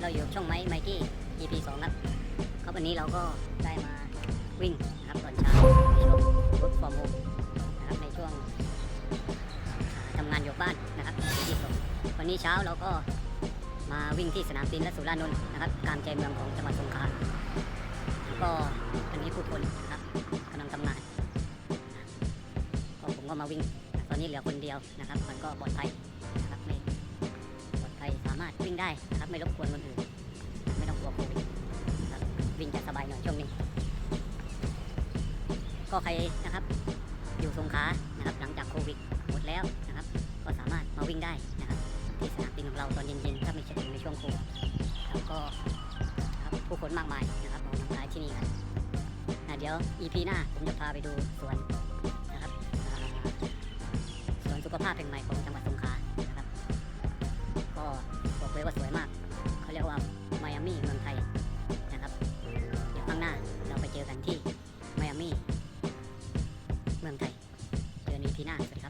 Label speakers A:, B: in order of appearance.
A: เราอยู่ช่องไม้ไมกี้ EP 2ครับครับวันนี้เราก็ได้มาวิ่งนะครับตอนเช้าในช่วง work from home นะครับในช่วงทำงานอยู่บ้านนะครับที่สองวันนี้เช้าเราก็มาวิ่งที่สนามบินและสุรานนท์นะครับกลางใจเมืองของจังหวัดสงขลาแล้วก็วันนี้ผู้คนนะครับกำลังทำงานก็ผมก็มาวิ่ง ตอนนี้เหลือคนเดียวนะครับ มันก็ปลอดภัยนะครับ วิ่งได้ครับไม่รบกวนคนอื่นไม่ต้องกลัวโควิดครับวิ่งจะสบายหน่อยช่วงนี้ ก็ใครนะครับ อยู่สงขลานะครับ หลังจากโควิดหมดแล้วนะครับ ก็สามารถมาวิ่งได้นะครับที่สนามบินของเราตอนเย็นๆถ้าไม่ใช่ในช่วงโควิดแล้วก็ครับผู้คนมากมายนะครับมาวิ่งได้ที่นี่กันนะเดี๋ยว EP หน้าผมจะพาไปดูสวนนะครับอ่าสวนสุขภาพแห่งใหม่ของจังหวัดสงขลานะครับก็ อกเลยว่าสวยมาก เขาเรียกว่าไมอามี่เมืองไทยนะครับเดี๋ยวข้างหน้าเราไปเจอกันที่ไมอามี่เมืองไทยเจอกันทีหน้าสวัสดีครับ